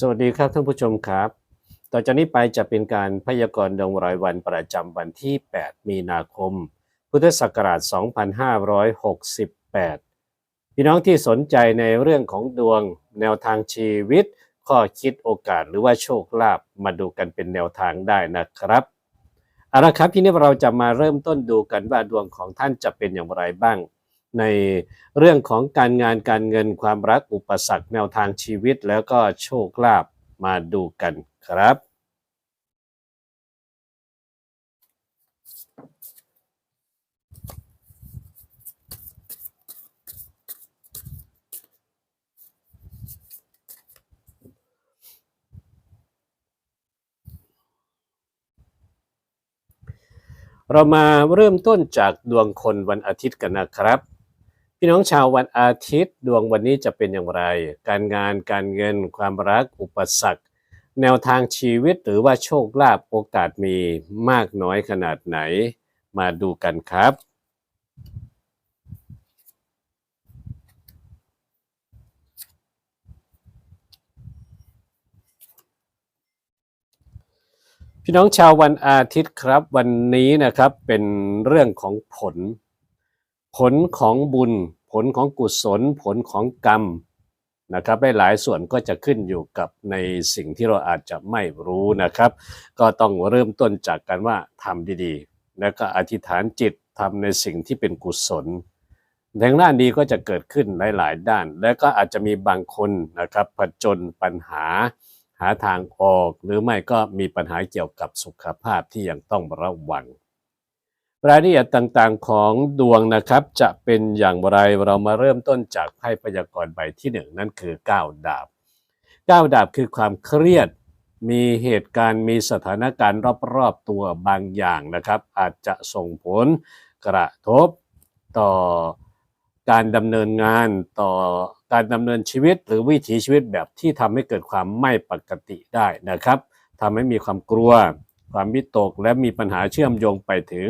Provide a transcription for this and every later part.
สวัสดีครับท่านผู้ชมครับ ต่อจากนี้ไปจะเป็นการพยากรณ์ดวงรายวันประจำวันที่ 8 มีนาคม พุทธศักราช 2568 พี่น้องที่สนใจในเรื่องของดวง แนวทางชีวิต ข้อคิดโอกาสหรือว่าโชคลาภมาดูกันเป็นแนวทางได้นะครับเอาละครับที่นี้เราจะมาเริ่มต้นดูกันว่าดวงของท่านจะเป็นอย่างไรบ้าง ในเรื่องของการงานการเงินความรักอุปสรรคแนวทางชีวิตแล้วก็โชคลาภมาดูกันครับ เรามาเริ่มต้นจากดวงคนวันอาทิตย์กันนะครับ พี่น้องชาววันอาทิตย์ดวงวันนี้จะเป็นอย่างไร การงานการเงินความรักอุปสรรค แนวทางชีวิตหรือว่าโชคลาภโอกาสมีมากน้อยขนาดไหน มาดูกันครับ พี่น้องชาววันอาทิตย์ครับ วันนี้นะครับเป็นเรื่องของผล ผลของบุญ ผลของกุศล ผลของกรรมนะครับหลายส่วนก็จะขึ้นอยู่กับในสิ่งที่เราอาจจะไม่รู้นะครับ ก็ต้องเริ่มต้นจากการว่าทำดีๆ แล้วก็อธิษฐานจิตทำในสิ่งที่เป็นกุศลทางด้านดีก็จะเกิดขึ้นหลาย ๆ ด้าน แล้วก็อาจจะมีบางคนนะครับผจญปัญหาหาทางออก หรือไม่ก็มีปัญหาเกี่ยวกับสุขภาพที่ยังต้องระวัง รายละเอียดต่างๆของดวงนะครับ จะเป็นอย่างไรเรามาเริ่มต้นจากไพ่พยากรณ์ใบที่หนึ่งนั่นคือ9ดาบ9ดาบคือความเครียด มีเหตุการณ์มีสถานการณ์รอบๆตัวบางอย่างนะครับ อาจจะส่งผลกระทบต่อการดำเนินงานต่อการดำเนินชีวิตหรือวิถีชีวิตแบบที่ทำให้เกิดความไม่ปกติได้นะครับทำให้มีความกลัว ความวิตก และมีปัญหาเชื่อมโยงไปถึง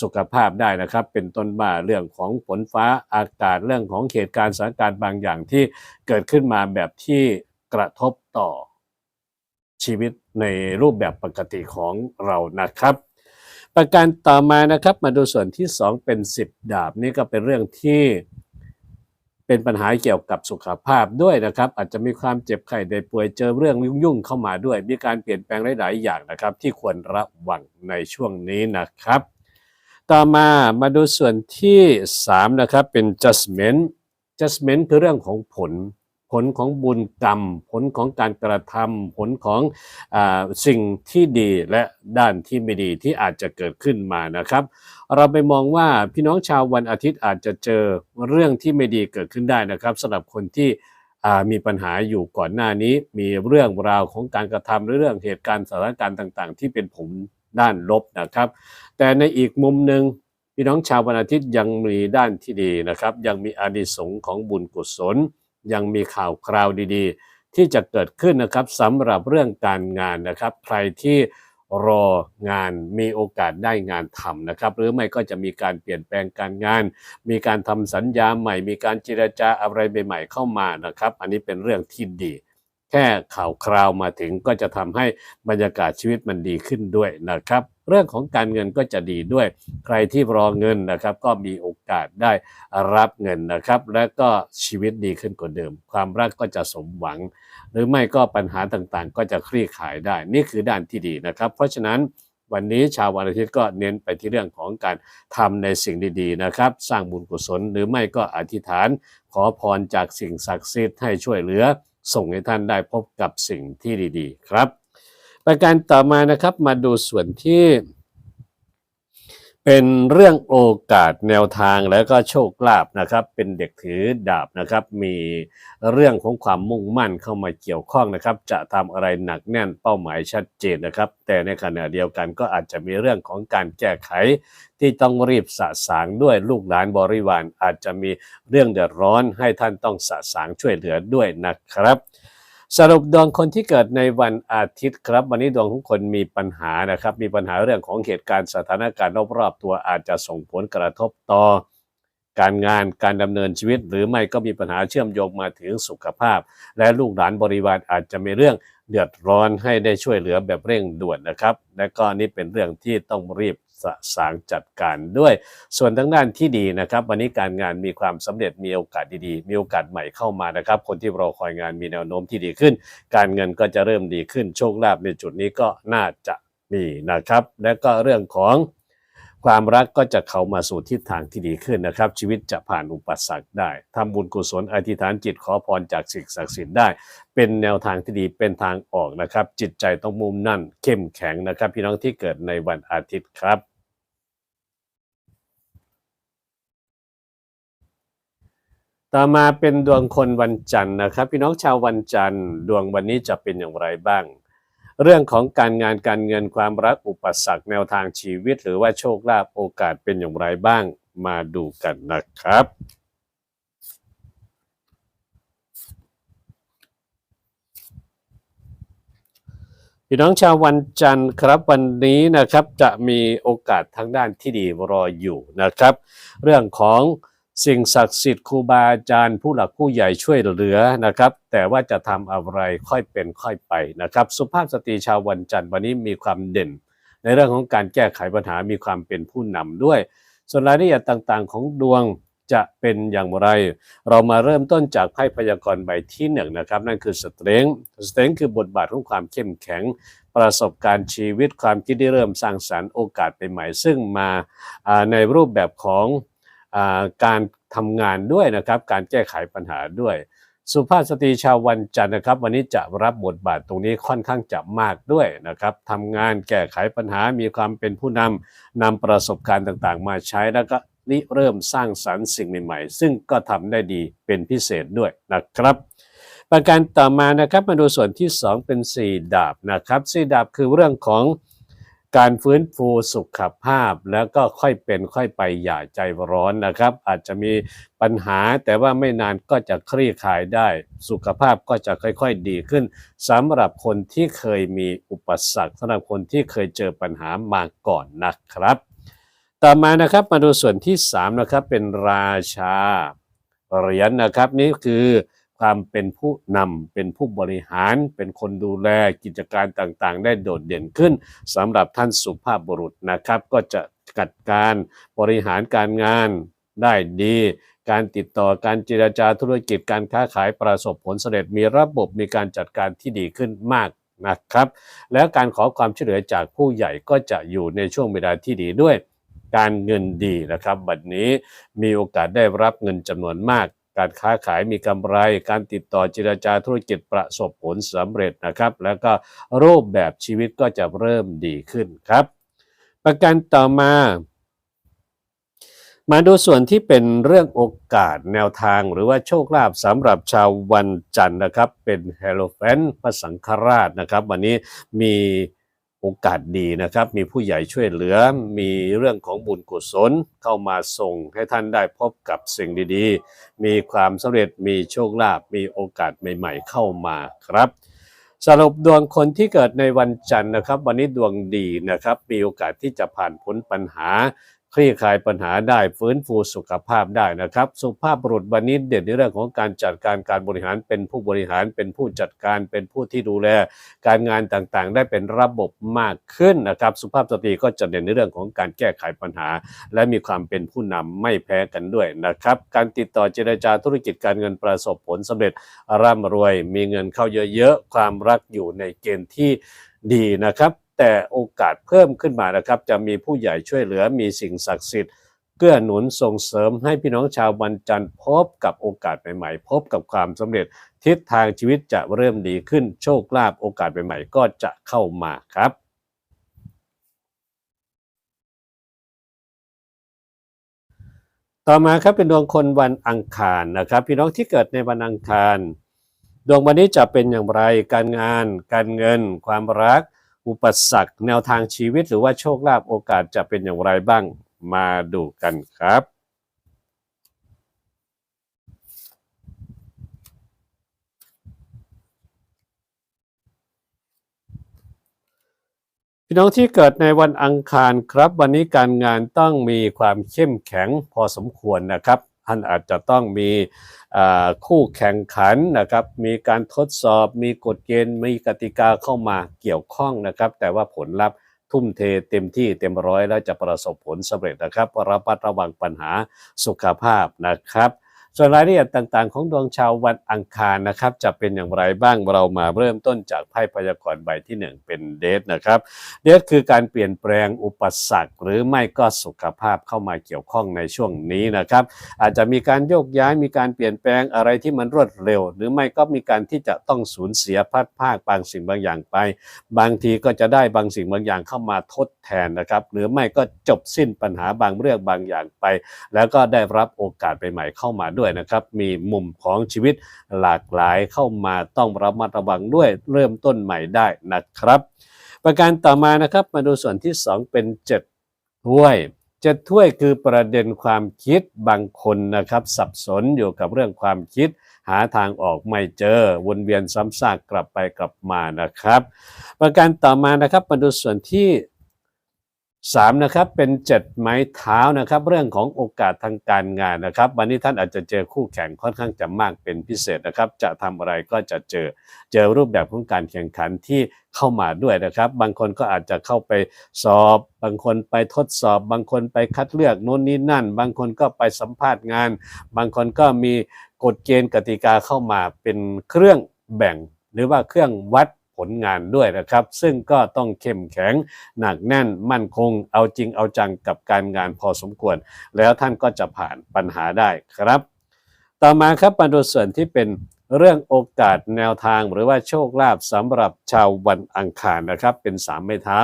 สุขภาพได้นะครับ เป็นต้นว่าเรื่องของฝนฟ้าอากาศเรื่องของเหตุการณ์สถานการณ์บางอย่างที่เกิดขึ้นมาแบบที่กระทบต่อชีวิตในรูปแบบปกติของเรานะครับ ประการต่อมานะครับมาดูส่วนที่ 2 เป็น 10 ดาบนี่ก็เป็นเรื่องที่ เป็นปัญหาเกี่ยวกับสุขภาพด้วยนะครับ อาจจะมีความเจ็บไข้ได้ป่วยเจอเรื่องยุ่งๆเข้ามาด้วย มีการเปลี่ยนแปลงหลายๆอย่างนะครับ ที่ควรระวังในช่วงนี้นะครับ ต่อมามาดูส่วนที่ 3 นะครับเป็น judgment judgment คือเรื่องของผล ผลของบุญกรรม ผลของการกระทำผลของอสิ่งที่ดีและด้านที่ไม่ดีที่อาจจะเกิดขึ้นมานะครับ เราไปมองว่าพี่น้องชาววันอาทิตย์อาจจะเจอเรื่องที่ไม่ดีเกิดขึ้นได้นะครับสำหรับคนที่มีปัญหาอยู่ก่อนหน้านี้ มีเรื่องราวของการกระทำหรือเรื่องเหตุการณ์สถานการณ์ต่างๆ ที่เป็นผลด้านลบนะครับ แต่ในอีกมุมหนึ่งพี่น้องชาววันอาทิตย์ยังมีด้านที่ดีนะครับ ยังมีอานิสงส์ของบุญกุศล ยังมีข่าวคราวดีๆ ที่จะเกิดขึ้นนะครับสำหรับเรื่องการงานนะครับ ใครที่รองานมีโอกาสได้งานทำนะครับ หรือไม่ก็จะมีการเปลี่ยนแปลงการงาน มีการทำสัญญาใหม่ มีการเจรจาอะไรใหม่ๆเข้ามานะครับ อันนี้เป็นเรื่องที่ดี แค่ข่าวคราวมาถึงก็จะทำให้บรรยากาศชีวิตมันดีขึ้นด้วยนะครับ เรื่องของการเงินก็จะดีด้วย ใครที่รอเงินนะครับ ก็มีโอกาสได้รับเงินนะครับ และก็ชีวิตดีขึ้นกว่าเดิม ความรักก็จะสมหวัง หรือไม่ก็ปัญหาต่างๆ ก็จะคลี่คลายได้ นี่คือด้านที่ดีนะครับ เพราะฉะนั้นวันนี้ชาววันอาทิตย์ก็เน้นไปที่เรื่องของการทำในสิ่งดีๆนะครับ สร้างบุญกุศลหรือไม่ก็อธิษฐาน ขอพรจากสิ่งศักดิ์สิทธิ์ให้ช่วยเหลือ ส่งให้ท่านได้พบกับสิ่งที่ดีๆ ครับ ประการต่อมานะครับมาดูส่วนที่ เป็นเรื่องโอกาสแนวทางแล้วก็โชคลาภนะครับ เป็นเด็กถือดาบนะครับ มีเรื่องของความมุ่งมั่นเข้ามาเกี่ยวข้องนะครับ จะทำอะไรหนักแน่นเป้าหมายชัดเจนนะครับ แต่ในขณะเดียวกันก็อาจจะมีเรื่องของการแก้ไข ที่ต้องรีบสะสางด้วยลูกหลานบริวารอาจจะมีเรื่องเดือดร้อนให้ท่านต้องสะสางช่วยเหลือด้วยนะครับ สรุปดวงคนที่เกิดในวันอาทิตย์ครับ วันนี้ดวงของคนมีปัญหานะครับ มีปัญหาเรื่องของเหตุการณ์สถานการณ์รอบๆตัวอาจจะส่งผลกระทบต่อ การงานการดำเนินชีวิต หรือไม่ก็มีปัญหาเชื่อมโยงมาถึงสุขภาพ และลูกหลานบริวารอาจจะมีเรื่องเดือดร้อนให้ได้ช่วยเหลือแบบเร่งด่วนนะครับ และก็นี่เป็นเรื่องที่ต้องรีบ สะสางจัดการด้วย ส่วนทางด้านที่ดีนะครับ วันนี้การงานมีความสำเร็จมีโอกาสดีๆ มีโอกาสใหม่เข้ามานะครับ คนที่รอคอยงานมีแนวโน้มที่ดีขึ้น การเงินก็จะเริ่มดีขึ้นโชคลาภในจุดนี้ก็น่าจะมีนะครับ และก็เรื่องของ ความรักก็จะเข้ามาสู่ทิศทางที่ดีขึ้นนะครับ ชีวิตจะผ่านอุปสรรคได้ทำบุญกุศลอธิษฐานจิตขอพรจากสิ่งศักดิ์สิทธิ์ได้ เป็นแนวทางที่ดีเป็นทางออกนะครับ จิตใจต้องมุ่งมั่นเข้มแข็งนะครับ พี่น้องที่เกิดในวันอาทิตย์ครับต่อมาเป็นดวงคนวันจันทร์นะครับ พี่น้องชาววันจันทร์ ดวงวันนี้จะเป็นอย่างไรบ้าง เรื่องของการงานการเงินความรักอุปสรรคแนวทางชีวิต หรือว่าโชคลาภโอกาสเป็นอย่างไรบ้างมาดูกันนะครับ พี่น้องชาววันจันทร์ครับวันนี้นะครับจะมีโอกาสทางด้านที่ดีรออยู่นะครับ เรื่องของ สิ่งศักดิ์สิทธิ์ครูบาอาจารย์ผู้หลักผู้ใหญ่ช่วยเหลือนะครับ แต่ว่าจะทำอะไรค่อยเป็นค่อยไปนะครับ สุภาพสตรีชาววันจันทร์วันนี้มีความเด่น ในเรื่องของการแก้ไขปัญหามีความเป็นผู้นำด้วย ส่วนรายละเอียดต่างๆ ของดวงจะเป็นอย่างไร เรามาเริ่มต้นจากไพ่พยากรณ์ใบที่หนึ่งนะครับ นั่นคือสเตรงสเตรงคือบทบาทของความเข้มแข็ง ประสบการณ์ชีวิตความคิดที่เริ่มสร้างสรรค์โอกาสใหม่ๆซึ่งมาในรูปแบบของ การทำงานด้วยนะครับ การแก้ไขปัญหาด้วย สุภาพสตรีชาววันจันทร์นะครับ วันนี้จะรับบทบาทตรงนี้ค่อนข้างจะมากด้วยนะครับทำงานแก้ไขปัญหามีความเป็นผู้นำนำประสบการณ์ต่างๆ มาใช้แล้วก็ริเริ่มสร้างสรรค์สิ่งใหม่ๆ ซึ่งก็ทำได้ดีเป็นพิเศษด้วยนะครับ ประการต่อมานะครับมาดูส่วนที่ 2 เป็น 4 ดาบนะครับ4ดาบคือเรื่องของ การฟื้นฟูสุขภาพแล้วก็ค่อยเป็นค่อยไปอย่าใจร้อนนะครับ อาจจะมีปัญหาแต่ว่าไม่นานก็จะคลี่คลายได้ สุขภาพก็จะค่อยๆดีขึ้นสำหรับคนที่เคยมีอุปสรรคสำหรับคนที่เคยเจอปัญหามาก่อนนะครับ ต่อมานะครับมาดูส่วนที่3นะครับเป็นราชาเหรียญนะครับนี่คือ ความเป็นผู้นำเป็นผู้บริหาร เป็นคนดูแลกิจการต่างๆ ได้โดดเด่นขึ้นสำหรับท่านสุภาพบุรุษนะครับ ก็จะจัดการบริหารการงานได้ดี การติดต่อการเจรจาธุรกิจการค้าขายประสบผลสำเร็จมีระบบมีการจัดการที่ดีขึ้นมากนะครับ แล้วการขอความช่วยเหลือจากผู้ใหญ่ก็จะอยู่ในช่วงเวลาที่ดีด้วย การเงินดีนะครับ บัดนี้มีโอกาสได้รับเงินจำนวนมาก การค้าขายมีกำไร การติดต่อเจรจาธุรกิจประสบผลสำเร็จนะครับ แล้วก็รูปแบบชีวิตก็จะเริ่มดีขึ้นครับ ประการต่อมา มาดูส่วนที่เป็นเรื่องโอกาสแนวทางหรือว่าโชคลาภสำหรับชาววันจันทร์นะครับ เป็นเฮโลแฟนพระสังฆราชนะครับ วันนี้มี โอกาสดีนะครับ มีผู้ใหญ่ช่วยเหลือ มีเรื่องของบุญกุศลเข้ามาส่งให้ท่านได้พบกับสิ่งดีๆ มีความสำเร็จ มีโชคลาภ มีโอกาสใหม่ๆ เข้ามาครับ สรุปดวงคนที่เกิดในวันจันทร์นะครับ วันนี้ดวงดีนะครับ มีโอกาสที่จะผ่านพ้นปัญหา ลี่คลายปัญหาได้ฟื้นฟูสุขภาพได้นะครับ สุภาพบุรุษวันนี้เด่นในเรื่องของการจัดการการบริหารเป็นผู้บริหารเป็นผู้จัดการเป็นผู้ที่ดูแล การงานต่างๆ ได้เป็นระบบมากขึ้นนะครับ สุภาพสตรีก็จะเด่นในเรื่องของการแก้ไขปัญหา และมีความเป็นผู้นำไม่แพ้กันด้วยนะครับ การติดต่อเจรจาธุรกิจการเงินประสบผลสำเร็จร่ำรวย มีเงินเข้าเยอะๆความรักอยู่ในเกณฑ์ที่ดีนะครับ แต่โอกาสเพิ่มขึ้นมานะครับ จะมีผู้ใหญ่ช่วยเหลือมีสิ่งศักดิ์สิทธิ์เกื้อหนุนส่งเสริมให้พี่น้องชาววันจันทร์พบกับโอกาสใหม่ๆ พบกับความสำเร็จ ทิศทางชีวิตจะเริ่มดีขึ้นโชคลาภโอกาสใหม่ๆ ก็จะเข้ามาครับต่อมาครับเป็นดวงคนวันอังคารนะครับ พี่น้องที่เกิดในวันอังคาร ดวงวันนี้จะเป็นอย่างไรการงาน การเงิน ความรัก อุปสรรคแนวทางชีวิตหรือว่าโชคลาภโอกาสจะเป็นอย่างไรบ้างมาดูกันครับ พี่น้องที่เกิดในวันอังคารครับ วันนี้การงานต้องมีความเข้มแข็งพอสมควรนะครับ ท่านอาจจะต้องมีคู่แข่งขันนะครับ มีการทดสอบ มีกฎเกณฑ์ มีกติกาเข้ามาเกี่ยวข้องนะครับ แต่ว่าผลลัพธ์ทุ่มเทเต็มที่เต็มร้อยแล้วจะประสบผลสำเร็จนะครับระมัดระวังปัญหาสุขภาพนะครับ ส่วนรายละเอียดต่างๆ ของดวงชาววันอังคารนะครับ จะเป็นอย่างไรบ้างเรามาเริ่มต้นจากไพ่พยากรณ์ใบที่หนึ่งเป็นเดทนะครับเดทคือการเปลี่ยนแปลงอุปสรรค หรือไม่ก็สุขภาพเข้ามาเกี่ยวข้องในช่วงนี้นะครับ อาจจะมีการโยกย้ายมีการเปลี่ยนแปลงอะไรที่มันรวดเร็ว หรือไม่ก็มีการที่จะต้องสูญเสียพัดภาคบางสิ่งบางอย่างไป บางทีก็จะได้บางสิ่งบางอย่างเข้ามาทดแทนนะครับ หรือไม่ก็จบสิ้นปัญหาบางเรื่องบางอย่างไป แล้วก็ได้รับโอกาสใหม่ๆเข้ามาด้วยนะครับ มีมุมของชีวิตหลากหลายเข้ามาต้องระมัดระวังด้วยเริ่มต้นใหม่ได้นะครับ ประการต่อมานะครับมาดูส่วนที่ 2 เป็น7ถ้วยเจ็ดถ้วยคือประเด็นความคิดบางคนนะครับ สับสนอยู่กับเรื่องความคิด หาทางออกไม่เจอ วนเวียนซ้ำซากกลับไปกลับมานะครับ ประการต่อมานะครับมาดูส่วนที่ 3นะครับเป็น7ไม้เท้านะครับ เรื่องของโอกาสทางการงานนะครับ วันนี้ท่านอาจจะเจอคู่แข่งค่อนข้างจะมากเป็นพิเศษนะครับ จะทำอะไรก็จะเจอเจอรูปแบบของการแข่งขันที่เข้ามาด้วยนะครับ บางคนก็อาจจะเข้าไปสอบ บางคนไปทดสอบ บางคนไปคัดเลือกโน่นนี่นั่น บางคนก็ไปสัมภาษณ์งาน บางคนก็มีกฎเกณฑ์กติกาเข้ามาเป็นเครื่องแบ่ง หรือว่าเครื่องวัด ผลงานด้วยนะครับ ซึ่งก็ต้องเข้มแข็งหนักแน่นมั่นคง เอาจริงเอาจังกับการงานพอสมควร แล้วท่านก็จะผ่านปัญหาได้ครับ ต่อมาครับมาดูส่วนที่เป็นเรื่องโอกาสแนวทางหรือว่าโชคลาภสำหรับชาววันอังคารนะครับ เป็นสามไม้เท้า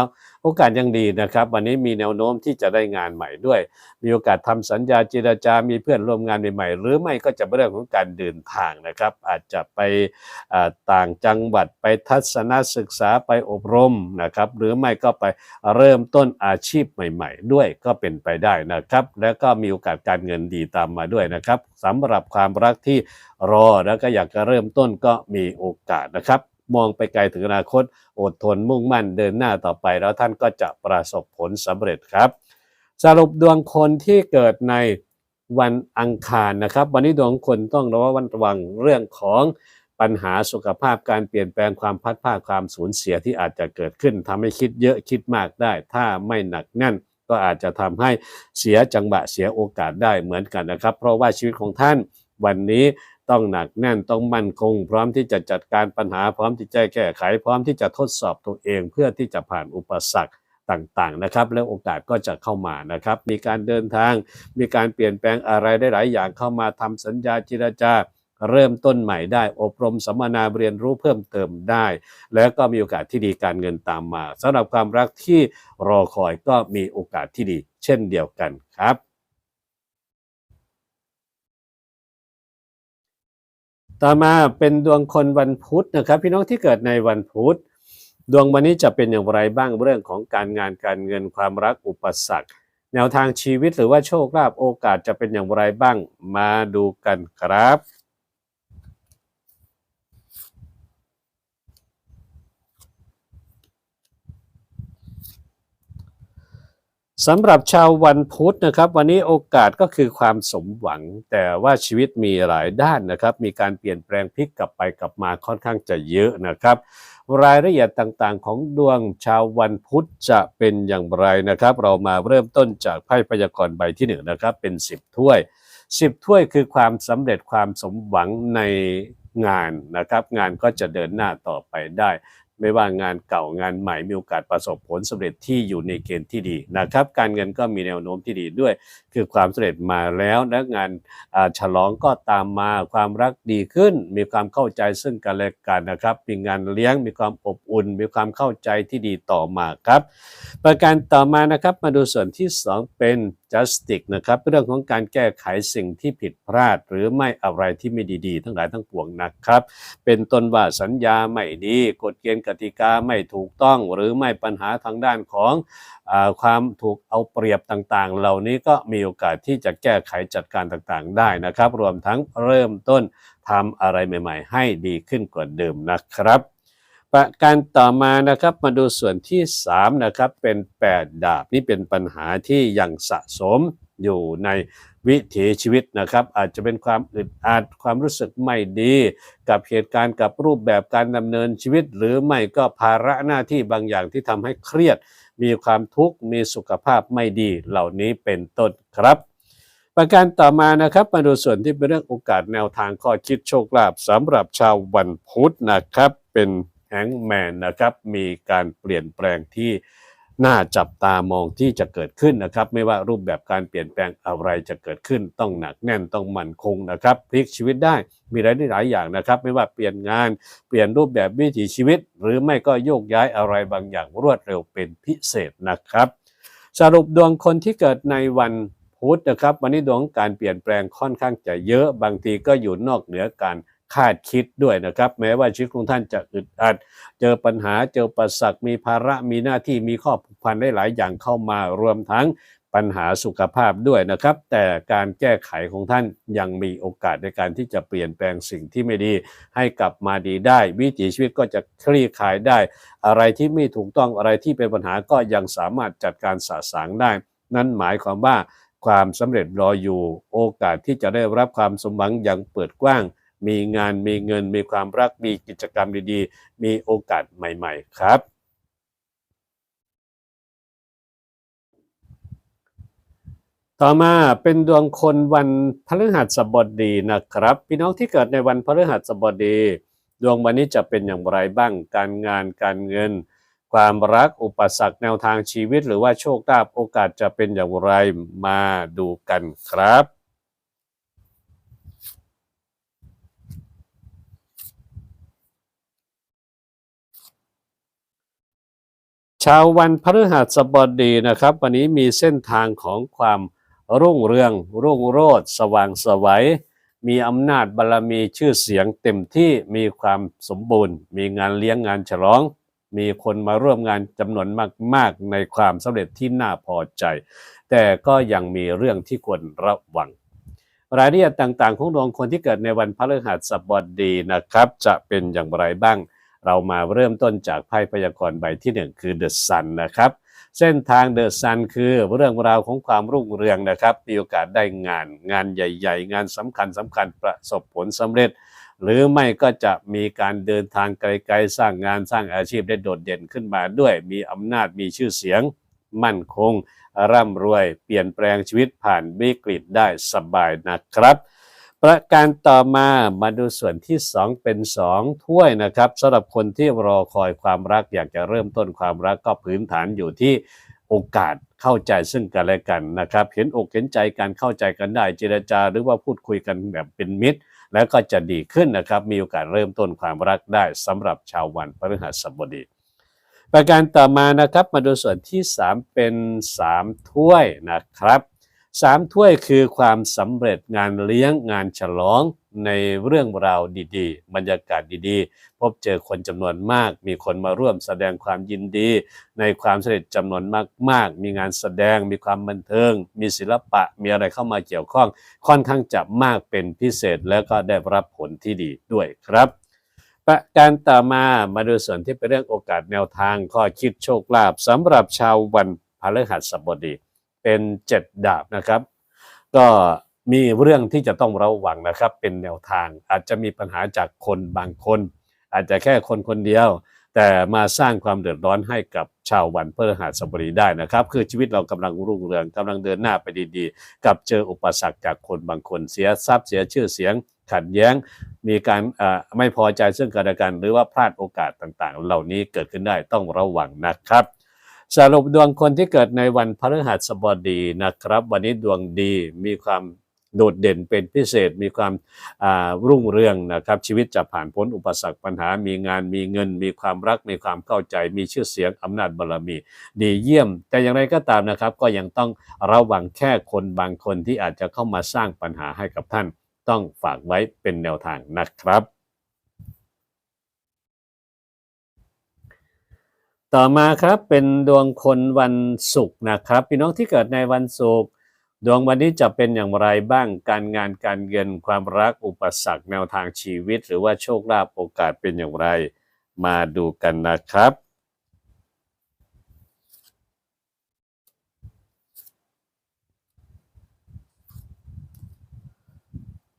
โอกาสยังดีนะครับ วันนี้มีแนวโน้มที่จะได้งานใหม่ด้วย มีโอกาสทำสัญญาเจรจา มีเพื่อนร่วมงานใหม่ๆ หรือไม่ก็จะเป็นเรื่องของการเดินทางนะครับ อาจจะไปต่างจังหวัดไปทัศนศึกษาไปอบรมนะครับ หรือไม่ก็ไปเริ่มต้นอาชีพใหม่ ๆ ด้วยก็เป็นไปได้นะครับ แล้วก็มีโอกาสการเงินดีตามมาด้วยนะครับสำหรับความรักที่รอแล้วก็อยากจะเริ่มต้นก็มีโอกาสนะครับ มองไปไกลถึงอนาคต อดทนมุ่งมั่นเดินหน้าต่อไป แล้วท่านก็จะประสบผลสำเร็จครับ สรุปดวงคนที่เกิดในวันอังคารนะครับ วันนี้ดวงคนต้องระวัดระวังเรื่องของปัญหาสุขภาพการเปลี่ยนแปลงความพัดพลาความสูญเสียที่อาจจะเกิดขึ้นทำให้คิดเยอะคิดมากได้ ถ้าไม่หนักแน่น ก็อาจจะทำให้เสียจังหวะเสียโอกาสได้เหมือนกันนะครับ เพราะว่าชีวิตของท่านวันนี้ ต้องหนักแน่นต้องมั่นคง พร้อมที่จะจัดการปัญหาพร้อมที่จะแก้ไข พร้อมที่จะทดสอบตัวเอง เพื่อที่จะผ่านอุปสรรคต่างๆนะครับ แล้วโอกาสก็จะเข้ามานะครับ มีการเดินทาง มีการเปลี่ยนแปลงอะไรได้หลายอย่างเข้ามาทำสัญญาจิรจาเริ่มต้นใหม่ได้ อบรมสัมมนาเรียนรู้เพิ่มเติมได้ แล้วก็มีโอกาสที่ดีการเงินตามมาสำหรับความรักที่รอคอยก็มีโอกาสที่ดี เช่นเดียวกันครับ ต่อมาเป็นดวงคนวันพุธนะครับ พี่น้องที่เกิดในวันพุธดวงวันนี้จะเป็นอย่างไรบ้างเรื่องของการงานการเงินความรักอุปสรรค แนวทางชีวิตหรือว่าโชคลาภโอกาสจะเป็นอย่างไรบ้างมาดูกันครับ สำหรับชาววันพุธนะครับ วันนี้โอกาสก็คือความสมหวัง แต่ว่าชีวิตมีหลายด้านนะครับ มีการเปลี่ยนแปลงพลิกกลับไปกลับมาค่อนข้างจะเยอะนะครับ รายละเอียดต่างๆ ของดวงชาววันพุธจะเป็นอย่างไรนะครับ เรามาเริ่มต้นจากไพ่พยากรณ์ใบที่หนึ่งนะครับ เป็น 10 ถ้วย 10 ถ้วยคือความสำเร็จความสมหวังในงานนะครับ งานก็จะเดินหน้าต่อไปได้ ไม่ว่างานเก่างานใหม่มีโอกาสประสบผลสำเร็จที่อยู่ในเกณฑ์ที่ดีนะครับ การเงินก็มีแนวโน้มที่ดีด้วย คือความสำเร็จมาแล้วและงานฉลองก็ตามมาความรักดีขึ้น มีความเข้าใจซึ่งกันและกันนะครับมีงานเลี้ยงมีความอบอุ่น มีความเข้าใจที่ดีต่อมาครับ ประการต่อมานะครับมาดูส่วนที่ 2 เป็น justice นะครับเรื่องของการแก้ไขสิ่งที่ผิดพลาด หรือไม่อะไรที่ไม่ดีๆ ทั้งหลายทั้งปวงนะครับ เป็นต้นว่าสัญญาไม่ดีกฎเกณฑ์กติกาไม่ถูกต้อง หรือไม่ปัญหาทางด้านของอความถูกเอาเปรียบต่างๆ เหล่านี้ก็มีโอกาสที่จะแก้ไขจัดการต่างๆ ได้นะครับ รวมทั้งเริ่มต้นทำอะไรใหม่ ๆ ให้ดีขึ้นกว่าเดิมนะครับ ประการต่อมานะครับมาดูส่วนที่3นะครับเป็น 8 ดาบนี่เป็นปัญหาที่ยังสะสม อยู่ในวิถีชีวิตนะครับ อาจจะเป็นความอึดอัดความรู้สึกไม่ดี กับเหตุการณ์กับรูปแบบการดำเนินชีวิต หรือไม่ก็ภาระหน้าที่บางอย่างที่ทำให้เครียด มีความทุกข์มีสุขภาพไม่ดีเหล่านี้เป็นต้นครับประการต่อมานะครับมาดูส่วนที่เป็นเรื่องโอกาสแนวทางข้อคิดโชคลาภสำหรับชาววันพุธนะครับ เป็นแฮงแมนนะครับ มีการเปลี่ยนแปลงที่ น่าจับตามองที่จะเกิดขึ้นนะครับ ไม่ว่ารูปแบบการเปลี่ยนแปลงอะไรจะเกิดขึ้น ต้องหนักแน่นต้องมั่นคงนะครับพลิกชีวิตได้มีหลายหลายอย่างนะครับ ไม่ว่าเปลี่ยนงานเปลี่ยนรูปแบบวิถีชีวิต หรือไม่ก็โยกย้ายอะไรบางอย่างรวดเร็วเป็นพิเศษนะครับ สรุปดวงคนที่เกิดในวันพุธนะครับ วันนี้ดวงการเปลี่ยนแปลงค่อนข้างจะเยอะบางทีก็อยู่นอกเหนือการ คาดคิดด้วยนะครับ แม้ว่าชีวิตของท่านจะอึดอัด เจอปัญหาเจอประสักมีภาระมีหน้าที่มีข้อผูกพันได้หลายอย่างเข้ามารวมทั้งปัญหาสุขภาพด้วยนะครับ แต่การแก้ไขของท่านยังมีโอกาสในการที่จะเปลี่ยนแปลงสิ่งที่ไม่ดี ให้กลับมาดีได้ วิถีชีวิตก็จะคลี่คลายได้ อะไรที่ไม่ถูกต้องอะไรที่เป็นปัญหาก็ยังสามารถจัดการสะสางได้ นั่นหมายความว่าความสำเร็จรออยู่โอกาสที่จะได้รับความสมหวังอย่างเปิดกว้าง มีงานมีเงินมีความรักมีกิจกรรมดีๆ มีโอกาสใหม่ ๆ ครับ ต่อมาเป็นดวงคนวันพฤหัสบดีนะครับ พี่น้องที่เกิดในวันพฤหัสบดี ดวงวันนี้จะเป็นอย่างไรบ้างการงานการเงินความรักอุปสรรคแนวทางชีวิตหรือว่าโชคลาภโอกาสจะเป็นอย่างไรมาดูกันครับ ชาววันพฤหัสบดีนะครับ วันนี้มีเส้นทางของความรุ่งเรือง รุ่งโรจน์สว่างไสวัย มีอำนาจบารรมีชื่อเสียงเต็มที่มีความสมบูรณ์ มีงานเลี้ยงงานฉลอง มีคนมาร่วมงานจำนวนมาก ๆ ในความสำเร็จที่น่าพอใจ แต่ก็ยังมีเรื่องที่ควรระวัง รายละเอียดต่างๆ ของดวงคนที่เกิดในวันพฤหัสบดีนะครับ จะเป็นอย่างไรบ้าง เรามาเริ่มต้นจากไพ่พยากรณ์ใบที่หนึ่งคือ The Sun นะครับ เส้นทางเดอะซันคือเรื่องราวของความรุ่งเรืองนะครับมีโอกาสได้งาน งานใหญ่ ๆ งานสำคัญสำคัญประสบผลสำเร็จ หรือไม่ก็จะมีการเดินทางไกลๆ สร้างงานสร้างอาชีพได้โดดเด่นขึ้นมาด้วย มีอำนาจมีชื่อเสียง มั่นคง ร่ำรวย เปลี่ยนแปลงชีวิตผ่านวิกฤตได้สบายนะครับ ประการต่อมามาดูส่วนที่2เป็น2ถ้วยนะครับสำหรับคนที่รอคอยความรักอยากจะเริ่มต้นความรักก็พื้นฐานอยู่ที่โอกาสเข้าใจซึ่งกันและกันนะครับ เห็นอกเห็นใจการเข้าใจกันได้เจรจาหรือว่าพูดคุยกันแบบเป็นมิตร แล้วก็จะดีขึ้นนะครับ มีโอกาสเริ่มต้นความรักได้สำหรับชาววันพฤหัสบดี ประการต่อมานะครับมาดูส่วนที่ 3 เป็น 3 ถ้วยนะครับ สามถ้วยคือความสำเร็จงานเลี้ยงงานฉลองในเรื่องราวดีๆ บรรยากาศดีๆ พบเจอคนจำนวนมาก มีคนมาร่วมแสดงความยินดี ในความสำเร็จจำนวนมาก ๆ มีงานแสดง มีความบันเทิง มีศิลปะ มีอะไรเข้ามาเกี่ยวข้อง ค่อนข้างจะมากเป็นพิเศษ แล้วก็ได้รับผลที่ดีด้วยครับ ประการต่อมามาดูส่วนที่เป็นเรื่องโอกาสแนวทางข้อคิดโชคลาภสำหรับชาววันพฤหัสบดี เป็นเจ็ดดาบนะครับ ก็มีเรื่องที่จะต้องระวังนะครับ เป็นแนวทางอาจจะมีปัญหาจากคนบางคน อาจจะแค่คนคนเดียว แต่มาสร้างความเดือดร้อนให้กับชาววันพฤหัสบดีได้นะครับ คือชีวิตเรากำลังรุ่งเรืองกำลังเดินหน้าไปดีๆ กับเจออุปสรรคจากคนบางคนเสียทรัพย์เสียชื่อเสียงขัดแย้ง มีการไม่พอใจซึ่งกันและกัน หรือว่าพลาดโอกาสต่างๆ เหล่านี้เกิดขึ้นได้ต้องระวังนะครับ สรุปดวงคนที่เกิดในวันพฤหัสบดีนะครับ วันนี้ดวงดีมีความโดดเด่นเป็นพิเศษมีความารุ่งเรืองนะครับ ชีวิตจะผ่านพ้นอุปสรรคปัญหา มีงานมีเงิน มีความรัก มีความเข้าใจ มีชื่อเสียงอำนาจบารมี ดีเยี่ยม แต่อย่างไรก็ตามนะครับ ก็ยังต้องระวังแค่คนบางคนที่อาจจะเข้ามาสร้างปัญหาให้กับท่าน ต้องฝากไว้เป็นแนวทางนะครับ ต่อมาครับเป็นดวงคนวันศุกร์นะครับพี่น้องที่เกิดในวันศุกร์ดวงวันนี้จะเป็นอย่างไรบ้างการงานการเงินความรักอุปสรรคแนวทางชีวิต หรือว่าโชคลาภโอกาสเป็นอย่างไร มาดูกันนะครับ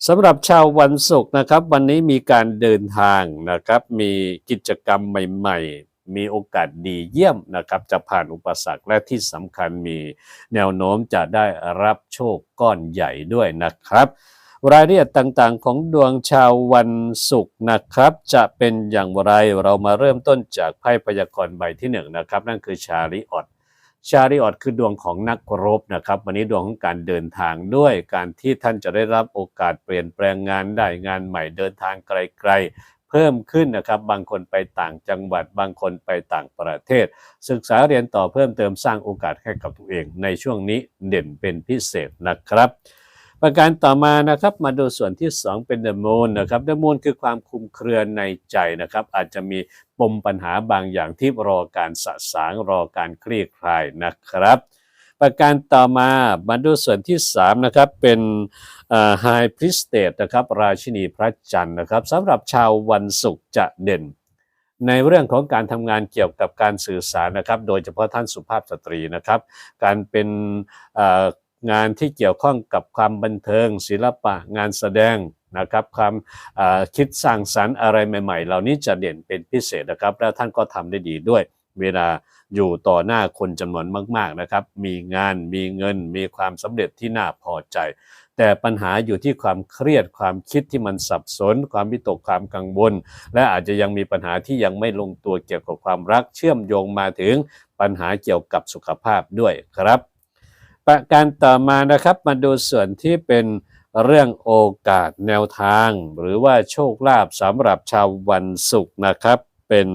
สำหรับชาววันศุกร์นะครับ วันนี้มีการเดินทางนะครับ มีกิจกรรมใหม่ ๆ มีโอกาสดีเยี่ยมนะครับจะผ่านอุปสรรคและที่สำคัญมีแนวโน้มจะได้รับโชคก้อนใหญ่ด้วยนะครับรายละเอียดต่างๆ ของดวงชาววันศุกร์นะครับ จะเป็นอย่างไรเรามาเริ่มต้นจากไพ่พยากรณ์ใบที่หนึ่งนะครับ นั่นคือชาริออตชาริออตคือดวงของนักรบนะครับ วันนี้ดวงของการเดินทางด้วยการที่ท่านจะได้รับโอกาสเปลี่ยนแปลงงานได้งานใหม่เดินทางไกล พิ่มขึ้นนะครับ บางคนไปต่างจังหวัด บางคนไปต่างประเทศ ศึกษาเรียนต่อเพิ่มเติมสร้างโอกาสให้กับตัวเอง ในช่วงนี้เด่นเป็นพิเศษนะครับ ประการต่อมานะครับมาดูส่วนที่ 2 เป็น The Moon นะครับ The Moon คือความคลุมเครือในใจนะครับ อาจจะมีปมปัญหาบางอย่างที่รอการสะสางรอการคลี่คลายนะครับ ประการต่อมามาดูส่วนที่3นะครับเป็นไฮพริสเตตนะครับราชินีพระจันทร์นะครับสำหรับชาววันศุกร์จะเด่น ในเรื่องของการทำงานเกี่ยวกับการสื่อสารนะครับ โดยเฉพาะท่านสุภาพสตรีนะครับ การเป็นงานที่เกี่ยวข้องกับความบันเทิง ศิลปะงานแสดงนะครับความคิดสร้างสรรค์อะไรใหม่ ๆ เหล่านี้จะเด่นเป็นพิเศษนะครับ แล้วท่านก็ทำได้ดีด้วยเวลา อยู่ต่อหน้าคนจำนวนมาก ๆนะครับ มีงานมีเงิน มีความสำเร็จที่น่าพอใจ แต่ปัญหาอยู่ที่ความเครียดความคิดที่มันสับสน ความวิตกความกังวล และอาจจะยังมีปัญหาที่ยังไม่ลงตัวเกี่ยวกับความรักเชื่อมโยงมาถึงปัญหาเกี่ยวกับสุขภาพด้วยครับ ประการต่อมานะครับมาดูส่วนที่เป็นเรื่องโอกาสแนวทาง หรือว่าโชคลาภสำหรับชาววันศุกร์นะครับ เป็น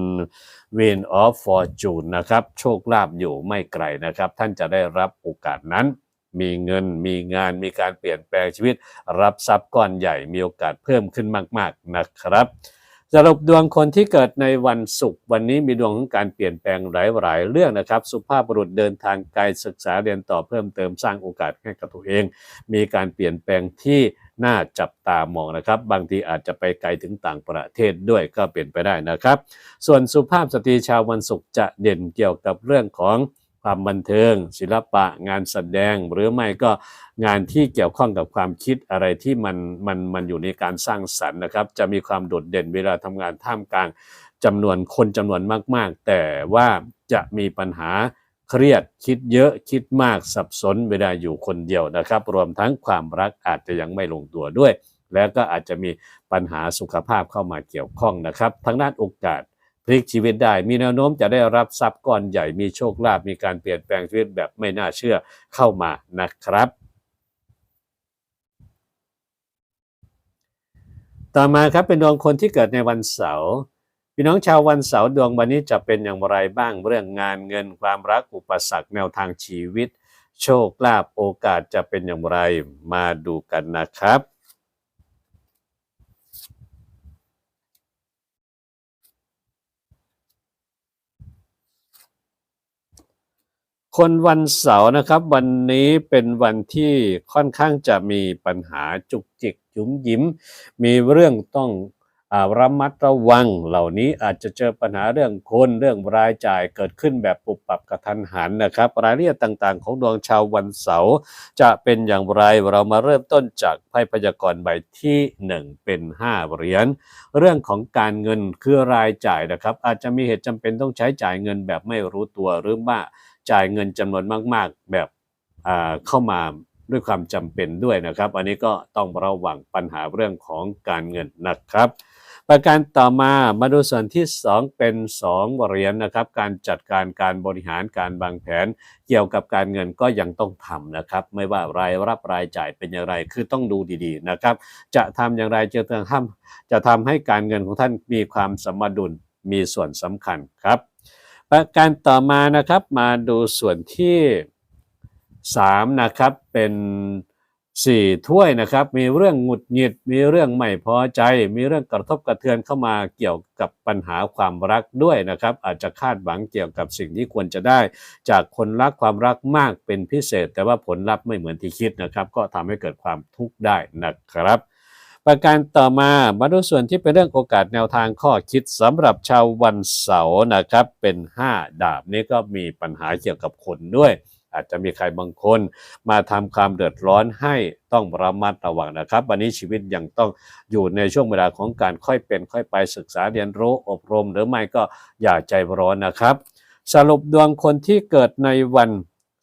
w i n of Fortune นะครับโชคลาภอยู่ไม่ไกลนะครับ ท่านจะได้รับโอกาสนั้น มีเงินมีงานมีการเปลี่ยนแปลงชีวิต รับทรัพย์ก้อนใหญ่มีโอกาสเพิ่มขึ้นมาก ๆนะครับสรุปดวงคนที่เกิดในวันศุกร์วันนี้มีดวงของการเปลี่ยนแปลงหลาย ๆ เรื่องนะครับ สุภาพบุรุษเดินทางไกลศึกษาเรียนต่อเพิ่มเติมสร้างโอกาสให้กับตัวเอง มีการเปลี่ยนแปลงที่ น่าจับตามองนะครับ บางทีอาจจะไปไกลถึงต่างประเทศด้วยก็เป็นไปได้นะครับ ส่วนสุภาพสตรีชาววันศุกร์จะเด่นเกี่ยวกับเรื่องของความบันเทิง ศิลปะงานแสดงหรือไม่ก็งานที่เกี่ยวข้องกับความคิดอะไรที่มันมันมันอยู่ในการสร้างสรรค์นะครับ จะมีความโดดเด่นเวลาทำงานท่ามกลางจำนวนคนจำนวนมาก ๆ แต่ว่าจะมีปัญหา เครียดคิดเยอะคิดมากสับสนเวลาอยู่คนเดียวนะครับ รวมทั้งความรักอาจจะยังไม่ลงตัวด้วย แล้วก็อาจจะมีปัญหาสุขภาพเข้ามาเกี่ยวข้องนะครับทั้งด้านโอกาสพลิกชีวิตได้ มีแนวโน้มจะได้รับทรัพย์ก้อนใหญ่มีโชคลาภมีการเปลี่ยนแปลงชีวิตแบบไม่น่าเชื่อเข้ามานะครับต่อมาครับเป็นดวงคนที่เกิดในวันเสาร์ พี่น้องชาววันเสาร์ดวงวันนี้จะเป็นอย่างไรบ้างเรื่องงานเงินความรักอุปสรรคแนวทางชีวิต โชคลาภโอกาสจะเป็นอย่างไรมาดูกันนะครับคนวันเสาร์นะครับ วันนี้เป็นวันที่ค่อนข้างจะมีปัญหาจุกจิกจุ๋มยิ้ม มีเรื่องต้อง ระมัดระวังเหล่านี้อาจจะเจอปัญหาเรื่องคนเรื่องรายจ่ายเกิดขึ้นแบบปุบปับกระทันหันนะครับ รายละเอียดต่างๆ ของดวงชาววันเสาร์จะเป็นอย่างไรเรามาเริ่มต้นจากไพ่พยากรณ์ใบที่ 1 เป็น 5 เหรียญเรื่องของการเงินคือรายจ่ายนะครับ อาจจะมีเหตุจำเป็นต้องใช้จ่ายเงินแบบไม่รู้ตัวหรือว่าจ่ายเงินจำนวนมาก ๆ แบบอ่าเข้ามาด้วยความจำเป็นด้วยนะครับ อันนี้ก็ต้องระวังปัญหาเรื่องของการเงินนะครับ ประการต่อมามาดูส่วนที่ 2 เป็น2เหรียญนะครับ การจัดการการบริหารการวางแผน เกี่ยวกับการเงินก็ยังต้องทำนะครับ ไม่ว่ารายรับรายจ่ายเป็นอย่างไรคือต้องดูดีๆนะครับ จะทำอย่างไรจะทำจะทำให้การเงินของท่านมีความสมดุลมีส่วนสำคัญครับ ประการต่อมานะครับมาดูส่วนที่3นะครับเป็น 4ถ้วยนะครับ มีเรื่องหงุดหงิด มีเรื่องไม่พอใจ มีเรื่องกระทบกระเทือนเข้ามาเกี่ยวกับปัญหาความรักด้วยนะครับ อาจจะคาดหวังเกี่ยวกับสิ่งที่ควรจะได้ จากคนรักความรักมากเป็นพิเศษ แต่ว่าผลลัพธ์ไม่เหมือนที่คิดนะครับ ก็ทำให้เกิดความทุกข์ได้นะครับ ประการต่อมามาดูส่วนที่เป็นเรื่องโอกาสแนวทางข้อคิดสำหรับชาววันเสาร์นะครับ เป็น 5 ดาบนี้ก็มีปัญหาเกี่ยวกับคนด้วย อาจจะมีใครบางคนมาทำความเดือดร้อนให้ต้องระมัดระวังนะครับ วันนี้ชีวิตยังต้องอยู่ในช่วงเวลาของการค่อยเป็นค่อยไปศึกษาเรียนรู้อบรม หรือไม่ก็อย่าใจร้อนนะครับ สรุปดวงคนที่เกิดในวัน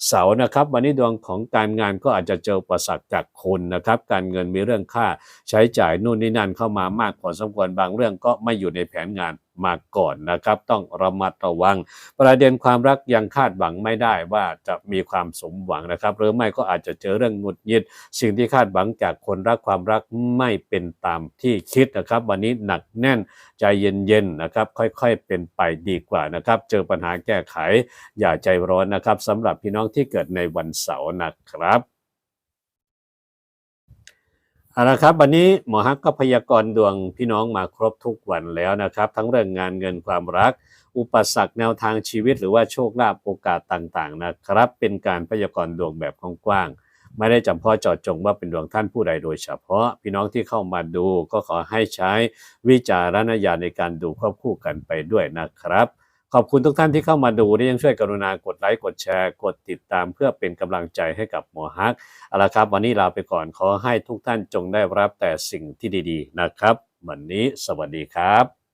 เสาร์นะครับ วันนี้ดวงของการงานก็อาจจะเจอประสักจากคนนะครับ การเงินมีเรื่องค่าใช้จ่ายนู่นนี่นั่นเข้ามามากพอสมควรบางเรื่องก็ไม่อยู่ในแผนงาน มาก่อนนะครับ ต้องระมัดระวัง ประเด็นความรักยังคาดหวังไม่ได้ว่าจะมีความสมหวังนะครับ หรือไม่ก็อาจจะเจอเรื่องหงุดหงิดสิ่งที่คาดหวังจากคนรักความรักไม่เป็นตามที่คิดนะครับ วันนี้หนักแน่นใจเย็นๆนะครับ ค่อยๆเป็นไปดีกว่านะครับ เจอปัญหาแก้ไข อย่าใจร้อนนะครับสำหรับพี่น้องที่เกิดในวันเสาร์นะครับ เอาละครับ วันนี้หมอฮักก็พยากรณ์ดวงพี่น้องมาครบทุกวันแล้วนะครับ ทั้งเรื่องงานเงินความรัก อุปสรรคแนวทางชีวิต หรือว่าโชคลาภโอกาสต่างๆนะครับ เป็นการพยากรณ์ดวงแบบกว้างๆไม่ได้จำเพาะเจาะจงว่าเป็นดวงท่านผู้ใดโดยเฉพาะ พี่น้องที่เข้ามาดูก็ขอให้ใช้วิจารณญาณในการดูควบคู่กันไปด้วยนะครับ ขอบคุณทุกท่านที่เข้ามาดูและยังช่วยกรุณากดไลค์กดแชร์ กดติดตามเพื่อเป็นกำลังใจให้กับหมอฮักเอาละครับ วันนี้ลาไปก่อนขอให้ทุกท่านจงได้รับแต่สิ่งที่ดี ๆ นะครับ วันนี้สวัสดีครับ